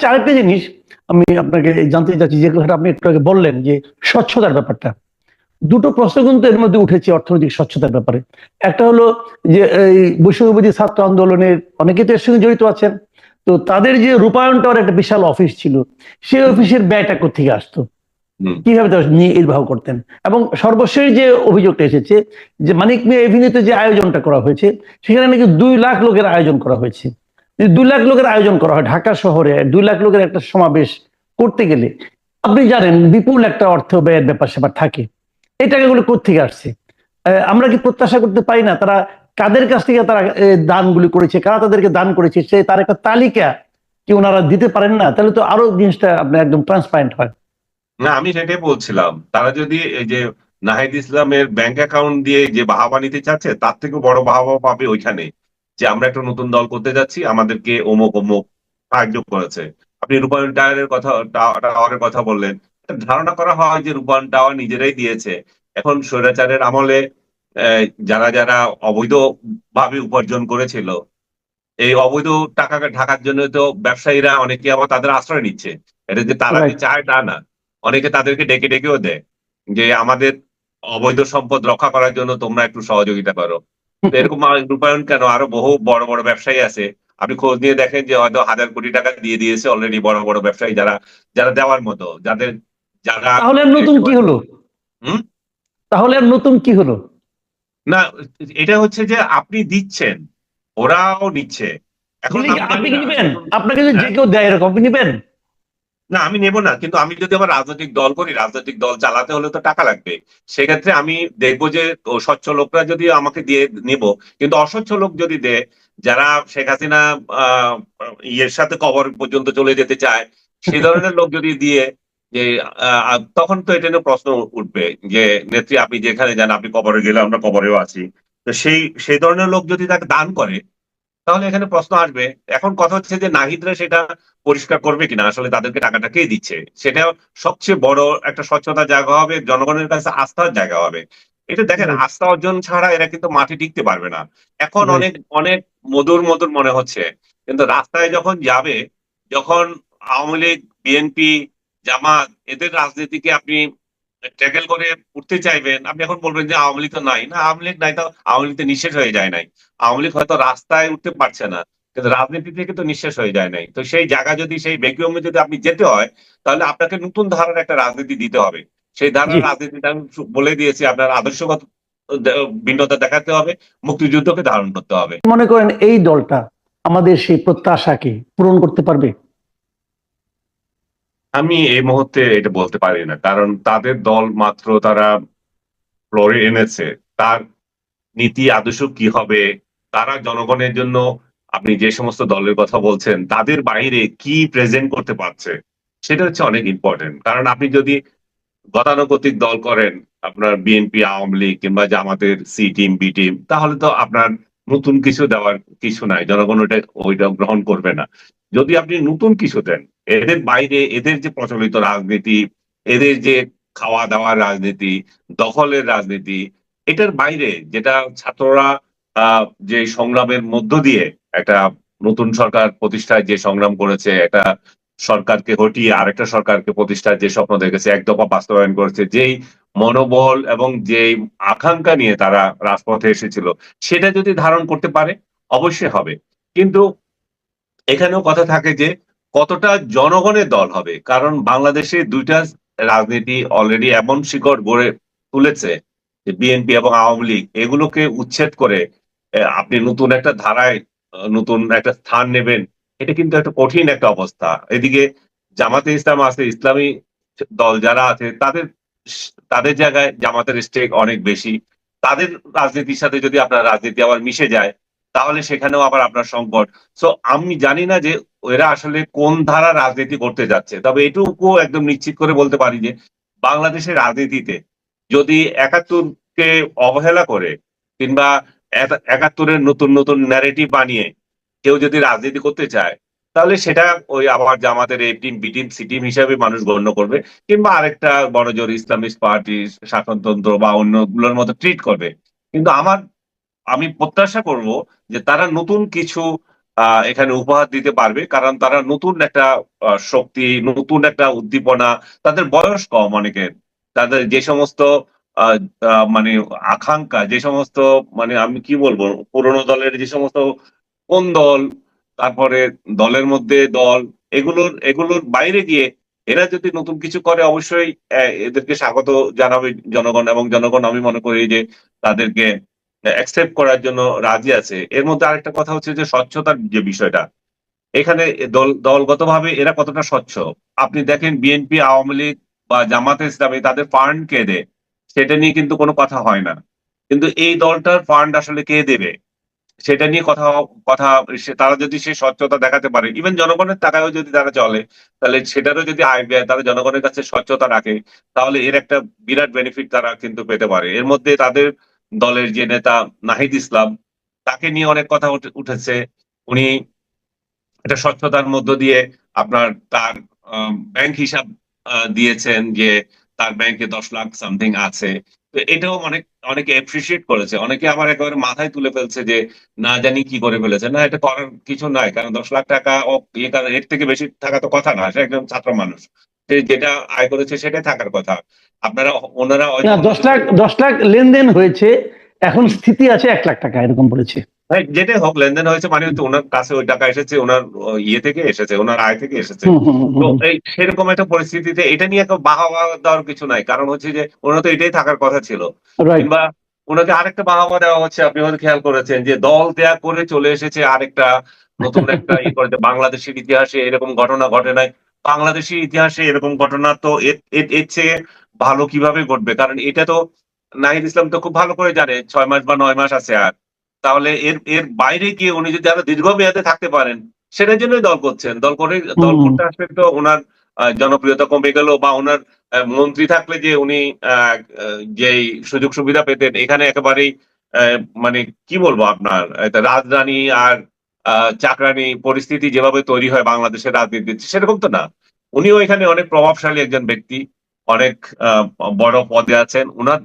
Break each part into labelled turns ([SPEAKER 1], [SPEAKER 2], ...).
[SPEAKER 1] আচ্ছা আরেকটা জিনিস আমি আপনাকে জানতে চাচ্ছি যে কথাটা আপনি একটু আগে বললেন যে স্বচ্ছতার ব্যাপারটা। দুটো প্রশ্ন কিন্তু এর মধ্যে উঠেছে অর্থনৈতিক স্বচ্ছতার ব্যাপারে। একটা হলো যে এই বৈষম্যবিধি ছাত্র আন্দোলনের অনেকে তো এর সঙ্গে জড়িত আছেন তো তাদের যে রূপায়ণ টাওয়ার একটা বিশাল অফিস ছিল সেই অফিসের ব্যয়টা কোথেকে আসতো? কীভাবে তারা নির্বাহ করতেন? এবং সর্বশেষ যে অভিযোগটা এসেছে যে মানিক মিয়া এভিনিউতে যে আয়োজনটা করা হয়েছে সেখানে নাকি দুই লাখ লোকের আয়োজন করা হয়েছে। দুই লাখ লোকের আয়োজন করা হয় ঢাকা শহরে, দুই লাখ লোকের একটা সমাবেশ করতে গেলে, আপনি জানেন বিপুল একটা অর্থ ব্যয়ের ব্যাপার স্যাপার থাকে। এই টাকাগুলো কোথেকে আসছে? আমরা কি প্রত্যাশা করতে পারি না? তারা কাদের কাছ থেকে তারা দানগুলি করেছে? কারা তাদেরকে দান করেছে? সে তার একটা তালিকা কি ওনারা দিতে পারেন না? তাহলে তো আরও জিনিসটা আপনার একদম ট্রান্সপারেন্ট হয়।
[SPEAKER 2] না, আমি সেটাই বলছিলাম। তারা যদি এই যে নাহিদ ইসলামের ব্যাংক অ্যাকাউন্ট দিয়ে যে বাহাবা নিতে চাচ্ছে, তার থেকে বড় বাহাবা পাবে ওইখানে। যে আমরা একটা নতুন দল করতে যাচ্ছি আমাদেরকে অমুক অমুক সাহায্য করেছে। আপনি রূপায়ণ টাওয়ারের কথা টাওয়ারের কথা বললেন। ধারণা করা হয় যে রূপায়ণ টাওয়ার নিজেরাই দিয়েছে। এখন স্বৈরাচারের আমলে যারা যারা অবৈধ ভাবে উপার্জন করেছিল এই অবৈধ টাকাকে ঢাকার জন্য তো ব্যবসায়ীরা অনেকে আবার তাদের আশ্রয় নিচ্ছে। এটা যে তারা যে চায় তা না। অনেকে তাদেরকে ডেকে ডেকেও দেয় যে আমাদের অবৈধ সম্পদ রক্ষা করার জন্য তোমরা একটু সহযোগিতা করো। এরকম রূপায়ণ কেন? আরও বহু বড় বড় ব্যবসায়ী আছে। আপনি খোঁজ নিয়ে দেখেন যে হয়তো হাজার কোটি টাকা দিয়ে দিয়েছে অলরেডি বড় বড় ব্যবসায়ী যারা যারা দেওয়ার মতো যাদের যারা
[SPEAKER 1] তাহলে নতুন কি হলো?
[SPEAKER 2] হুম?
[SPEAKER 1] তাহলে নতুন কি হলো?
[SPEAKER 2] না এটা হচ্ছে যে আপনি দিচ্ছেন ওরাও নিচ্ছে। এখন
[SPEAKER 1] আপনি- কি। নিবেন? আপনাকে যে কেউ দেয় এরকম আপনি নিবেন?
[SPEAKER 2] না আমি নেব না কিন্তু আমি যদি আবার রাজনৈতিক দল করি রাজনৈতিক দল চালাতে হলে তো টাকা লাগবে। সেক্ষেত্রে আমি দেখব যে স্বচ্ছ লোকরা যদি আমাকে দিয়ে নেব কিন্তু অস্বচ্ছ লোক যদি দেয় যারা শেখ হাসিনা আহ, ইয়ের সাথে কবর পর্যন্ত চলে যেতে চায় সেই ধরনের লোক যদি দিয়ে যে আহ, তখন তো এটা নিয়ে প্রশ্ন উঠবে যে নেত্রী আপনি যেখানে যান আপনি কবরে গেলে আমরা কবরেও আছি। তো সেই সেই ধরনের লোক যদি তাকে দান করে তাহলে এখানে প্রশ্ন আসবে এখন কথা হচ্ছে যে নাহিদরা সেটা পরিষ্কার করবে কিনা? আসলে তাদেরকে টাকাটা কে দিচ্ছে? সেটা সবচেয়ে বড় একটা স্বচ্ছতা জায়গা হবে জনগণের কাছে আস্থার জায়গা হবে। এটা দেখেন আস্থা অর্জন ছাড়া এরা কিন্তু মাঠে টিকতে পারবে না। এখন অনেক অনেক মধুর মধুর মনে হচ্ছে। কিন্তু রাস্তায় যখন যাবে যখন আওয়ামী লীগ বিএনপি জামাত এদের রাজনীতিকে আপনি ট্যাকেল করে উঠতে চাইবেন আপনি এখন বলবেন যে আওয়ামী লীগ তো নাই। না আওয়ামী লীগ নাই তো আওয়ামী লীগ নিঃশেষ হয়ে যায় নাই। আওয়ামী লীগ হয়তো রাস্তায় উঠতে পারছে না কিন্তু রাজনীতি থেকে তো নিঃশেষ হয়ে যায় নাই। তো সেই জায়গা যদি সেই ভ্যাকুয়ামে যদি আপনি যেতে হয় তাহলে আপনাকে নতুন ধারার একটা রাজনীতি দিতে হবে। সেই ধারার। রাজনীতিটা আমি বলে দিয়েছি আপনার আদর্শগত ভিন্নতা দেখাতে হবে মুক্তিযুদ্ধকে ধারণ করতে হবে।
[SPEAKER 1] মনে করেন এই দলটা আমাদের সেই প্রত্যাশাকে পূরণ করতে পারবে?
[SPEAKER 2] আমি এই মুহূর্তে এটা বলতে পারি না। কারণ তাদের দল মাত্র তারা ফ্লোরে এনেছে। তার নীতি, আদর্শ কি হবে? তারা জনগণের জন্য আপনি যে সমস্ত দলের কথা বলছেন, তাদের বাইরে কি প্রেজেন্ট করতে পারছে, সেটা হচ্ছে অনেক ইম্পর্টেন্ট কারণ আপনি যদি গতানুগতিক দল করেন, আপনার বিএনপি আওয়ামী লীগ কিংবা জামাতের সি টিম বি টিম তাহলে তো আপনার নতুন কিছু দেওয়ার কিছু নাই। জনগণ ওইটা ওইটা গ্রহণ করবে না। যদি আপনি নতুন কিছু দেন এদের বাইরে, এদের যে প্রচলিত রাজনীতি, এদের যে খাওয়া দাওয়ার রাজনীতি, দখলের রাজনীতি, এটার বাইরে যেটা ছাত্ররা যে সংগ্রামের মধ্য দিয়ে একটা নতুন সরকার প্রতিষ্ঠায় যে সংগ্রাম করেছে, একটা সরকারকে হটিয়ে আরেকটা সরকারকে প্রতিষ্ঠার যে স্বপ্ন দেখেছে, এক দফা বাস্তবায়ন করেছে, যেই মনোবল এবং যেই আকাঙ্ক্ষা নিয়ে তারা রাজপথে এসেছিল, সেটা যদি ধারণ করতে পারে, অবশ্যই হবে। কিন্তু এখানেও কথা থাকে যে কতটা জনগণের দল হবে? কারণ বাংলাদেশে দুইটা রাজনীতি অলরেডি এমন শিকড় গড়ে তুলেছে যে বিএনপি এবং আওয়ামী লীগ, এগুলোকে উচ্ছেদ করে আপনি নতুন একটা ধারায় নতুন একটা স্থান নেবেন, এটা কিন্তু একটা কঠিন একটা অবস্থা। এদিকে জামাতে ইসলাম আছে, ইসলামী দল যারা আছে, তাদের তাদের জায়গায় জামাতের স্টেক অনেক বেশি। তাদের রাজনীতির সাথে যদি আপনার রাজনীতি আবার মিশে যায় তাহলে সেখানেও আবার আপনার সংকট। সো আমি জানি না যে এরা আসলে কোন ধারা রাজনীতি করতে যাচ্ছে। তবে এটুকু একদম নিশ্চিত করে বলতে পারি যে, বাংলাদেশের রাজনীতিতে যদি একাত্তরকে অবহেলা করে কিংবা একা- একাত্তরের নতুন নতুন ন্যারেটিভ বানিয়ে কেউ যদি রাজনীতি করতে চায়, তাহলে সেটা ওই আবার জামাতের A team B team C team হিসাবে মানুষ গণ্য করবে কিংবা আরেকটা বড় জোর ইসলামিস্ট পার্টি শাসনতন্ত্র বা অন্যগুলোর মতো ট্রিট করবে। কিন্তু আমার আমি প্রত্যাশা করব যে তারা নতুন কিছু এখানে উপহার দিতে পারবে। কারণ তারা নতুন একটা শক্তি, নতুন একটা উদ্দীপনা, তাদের বয়স কম অনেকের। তাদের যে সমস্ত মানে আকাঙ্ক্ষা, যে সমস্ত মানে আমি কি বলব, পুরোনো দলের যে সমস্ত কোন দল, তারপরে দলের মধ্যে দল, এগুলোর এগুলোর বাইরে গিয়ে এরা যদি নতুন কিছু করে, অবশ্যই এদেরকে স্বাগত জানাবে জনগণ। এবং জনগণ, আমি মনে করি যে তাদেরকে অ্যাকসেপ্ট করার জন্য রাজি আছে। এর মধ্যে আরেকটা কথা হচ্ছে যে স্বচ্ছতার যে বিষয়টা, এখানে দল, দলগতভাবে এরা কতটা স্বচ্ছ? আপনি দেখেন বিএনপি আওয়ামী লীগ বা জামাতে ইসলামী, তাদের ফান্ড কে দেয়? সেটা নিয়ে কিন্তু কোনো কথা হয় না। কিন্তু এই দলটার ফান্ড আসলে কে দেবে? সেটা নিয়ে কথা কথা তারা যদি সে স্বচ্ছতা দেখাতে পারে ইভেন জনগণের টাকায়ও যদি তারা চলে, তাহলে সেটারও যদি আয় ব্যয় তারা জনগণের কাছে স্বচ্ছতা রাখে, তাহলে এর একটা বিরাট বেনিফিট তারা কিন্তু পেতে পারে। এর মধ্যে তাদের দলের যে নেতা নাহিদ ইসলাম, তাকে নিয়ে অনেক কথা উঠে- উঠেছে। উনি এটা স্বচ্ছতার মধ্য দিয়ে আপনার তার ব্যাংক হিসাব দিয়েছেন যে তার ব্যাংকে দশ লাখ সামথিং আছে। তো এটাও অনেক, অনেকে এপ্রিসিয়েট করেছে। অনেকে আবার একেবারে মাথায় তুলে ফেলছে যে না জানি কি করে ফেলেছে। না, এটা করার কিছু নাই। কারণ দশ লাখ টাকা ও ইয়ে এর থেকে বেশি থাকা তো কথা না। সে একজন ছাত্র মানুষ। যেটা আয় করেছে সেটাই থাকার কথা। আপনারা ওনারা
[SPEAKER 1] দশ লাখ দশ লাখ লেনদেন হয়েছে এখন স্থিতি আছে এক লাখ টাকা এরকম বলেছে।
[SPEAKER 2] হ্যাঁ, যেটাই হোক লেনদেন হয়েছে মানে হচ্ছে ওনার কাছে ওই টাকা এসেছে ওনার ইয়ে থেকে এসেছে ওনার আয় থেকে এসেছে। তো এই সেরকম একটা পরিস্থিতিতে এটা নিয়ে কেউ বাহাবা দেওয়ার কিছু নাই কারণ হচ্ছে যে ওনার তো এটাই থাকার কথা ছিল। কিংবা ওনাকে আরেকটা বাহাবা দেওয়া হচ্ছে আপনি হয়তো খেয়াল করেছেন যে দল ত্যাগ করে চলে এসেছে আরেকটা নতুন একটা ই করে যে বাংলাদেশের ইতিহাসে এরকম ঘটনা ঘটে নাই। বাংলাদেশের ইতিহাসে এরকম ঘটনা তো এর- চেয়ে ভালো কীভাবে ঘটবে? কারণ এটা তো নাহিদ ইসলাম তো খুব ভালো করে জানে ছয় মাস বা নয় মাস আছে আর। তাহলে এর এর বাইরে গিয়ে উনি যদি আরও দীর্ঘমেয়াদে থাকতে পারেন সেটার জন্যই দল করছেন। দল করে দল করতে আসলে তো ওনার জনপ্রিয়তা কমে গেল বা ওনার মন্ত্রী থাকলে যে উনি যেই সুযোগ সুবিধা পেতেন এখানে একেবারেই আহ, মানে কি বলব আপনার রাজধানী আর চাকরানি পরিস্থিতি যেভাবে তৈরি হয় বাংলাদেশের রাজনীতিতে সেরকম তো না। উনিও এখানে অনেক প্রভাবশালী একজন ব্যক্তি অনেক বড় পদে আছেন। উনার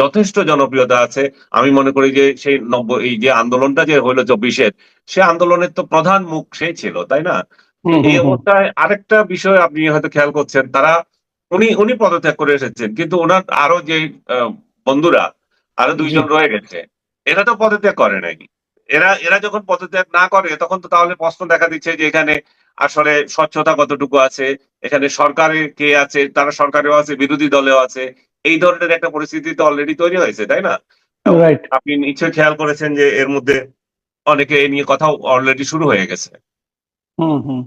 [SPEAKER 2] যথেষ্ট জনপ্রিয়তা আছে। আমি মনে করি যে সেই নব্বই এই যে আন্দোলনটা যে হইল চব্বিশের সে আন্দোলনের তো প্রধান মুখ সেই ছিল তাই না? এই। অবস্থায় আরেকটা বিষয় আপনি হয়তো খেয়াল করছেন তারা উনি উনি পদত্যাগ করে এসেছেন কিন্তু ওনার আরও যে বন্ধুরা আরও দুইজন রয়ে গেছে এরা তো পদত্যাগ করে নাই। এরা এরা যখন পদত্যাগ না করে তখন তো তাহলে প্রশ্ন দেখা দিচ্ছে যে এখানে আসলে স্বচ্ছতা কতটুকু আছে এখানে সরকারে কে আছে তারা সরকারেও আছে বিরোধী দলেও আছে এই ধরনের একটা পরিস্থিতি তো অলরেডি তৈরি হয়েছে তাই না? আপনি নিশ্চয়ই খেয়াল করেছেন যে এর মধ্যে অনেকে এ নিয়ে কথাও অলরেডি শুরু হয়ে গেছে।
[SPEAKER 1] হুম হুম।